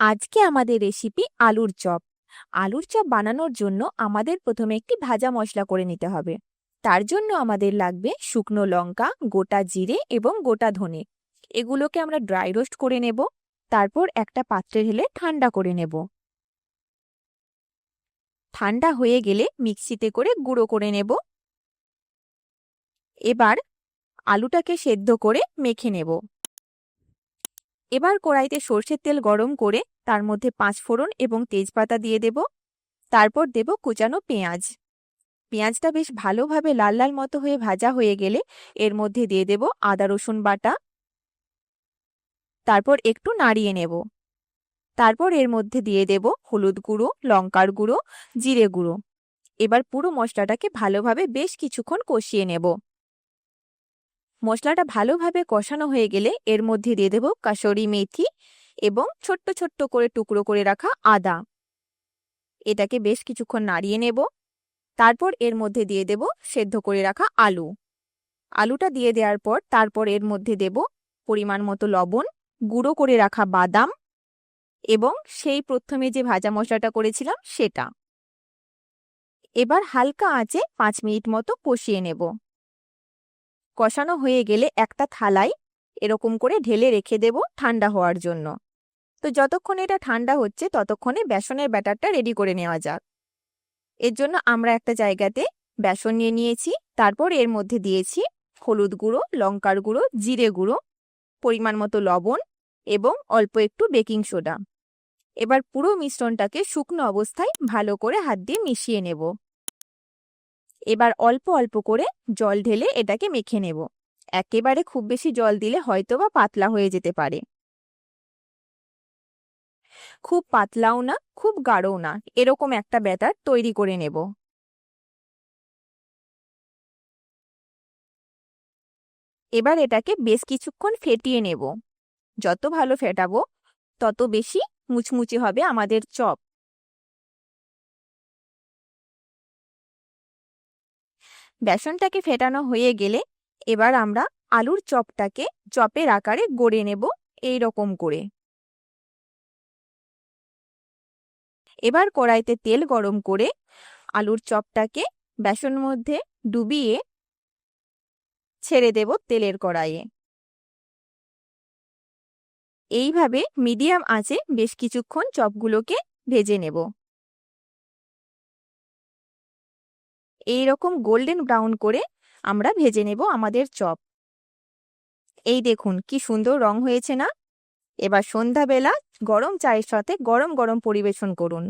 আজকে আমাদের রেসিপি আলুর চপ। আলুর চপ বানানোর জন্য আমাদের প্রথমে একটি ভাজা মশলা করে নিতে হবে। তার জন্য আমাদের লাগবে শুকনো লঙ্কা, গোটা জিরে এবং গোটা ধনে। এগুলোকে আমরা ড্রাই রোস্ট করে নেব। তারপর একটা পাত্রে ঢেলে ঠান্ডা করে নেব। ঠান্ডা হয়ে গেলে মিক্সিতে করে গুঁড়ো করে নেব। এবার আলুটাকে সেদ্ধ করে মেখে নেব। এবার কড়াইতে সর্ষের তেল গরম করে তার মধ্যে পাঁচ ফোড়ন এবং তেজপাতা দিয়ে দেব। তারপর দেব কুচানো পেঁয়াজ। পেঁয়াজটা বেশ ভালোভাবে লাল লাল মতো হয়ে ভাজা হয়ে গেলে এর মধ্যে দিয়ে দেব আদা, রসুন বাটা। তারপর একটু নাড়িয়ে নেব। তারপর এর মধ্যে দিয়ে দেব হলুদ গুঁড়ো, লঙ্কার গুঁড়ো, জিরে গুঁড়ো। এবার পুরো মশলাটাকে ভালোভাবে বেশ কিছুক্ষণ কষিয়ে নেব। মশলাটা ভালোভাবে কষানো হয়ে গেলে এর মধ্যে দিয়ে দেব কাসরি মেথি এবং ছোট্ট ছোট্ট করে টুকরো করে রাখা আদা। এটাকে বেশ কিছুক্ষণ নাড়িয়ে নেব। তারপর এর মধ্যে দিয়ে দেব সেদ্ধ করে রাখা আলু। আলুটা দিয়ে দেওয়ার পর তারপর এর মধ্যে দেব পরিমাণ মতো লবণ, গুঁড়ো করে রাখা বাদাম এবং সেই প্রথমে যে ভাজা মশলাটা করেছিলাম সেটা। এবার হালকা আঁচে পাঁচ মিনিট মতো কষিয়ে নেব। কষানো হয়ে গেলে একটা থালায় এরকম করে ঢেলে রেখে দেব ঠান্ডা হওয়ার জন্য। তো যতক্ষণ এটা ঠান্ডা হচ্ছে ততক্ষণে বেসনের ব্যাটারটা রেডি করে নেওয়া যাক। এর জন্য আমরা একটা জায়গাতে বেসন নিয়ে নিয়েছি, তারপর এর মধ্যে দিয়েছি হলুদ গুঁড়ো, লঙ্কার গুঁড়ো, জিরে গুঁড়ো, পরিমাণ মতো লবণ এবং অল্প একটু বেকিং সোডা। এবার পুরো মিশ্রণটাকে শুকনো অবস্থায় ভালো করে হাত দিয়ে মিশিয়ে নেব। এবার অল্প অল্প করে জল ঢেলে এটাকে মেখে নেব। একেবারে খুব বেশি জল দিলে হয়তো বা পাতলা হয়ে যেতে পারে। খুব পাতলাও না, খুব গাঢ়ও না, এরকম একটা ব্যাটার তৈরি করে নেব। এবার এটাকে বেশ কিছুক্ষণ ফেটিয়ে নেব। যত ভালো ফেটাবো, তত বেশি মুচমুচে হবে আমাদের চপ। বেসনটাকে ফেটানো হয়ে গেলে এবার আমরা আলুর চপটাকে চপের আকারে গড়ে নেব এই রকম করে। এবার কড়াইতে তেল গরম করে আলুর চপটাকে বেসন মধ্যে ডুবিয়ে ছেড়ে দেব তেলের কড়াইয়ে। এইভাবে মিডিয়াম আঁচে বেশ কিছুক্ষণ চপগুলোকে ভেজে নেব। এই রকম গোল্ডেন ব্রাউন করে আমরা ভেজে নেব আমাদের চপ। এই দেখুন কি সুন্দর রং হয়েছে না? এবার সন্ধ্যাবেলা গরম চায়ের সাথে গরম গরম পরিবেশন করুন।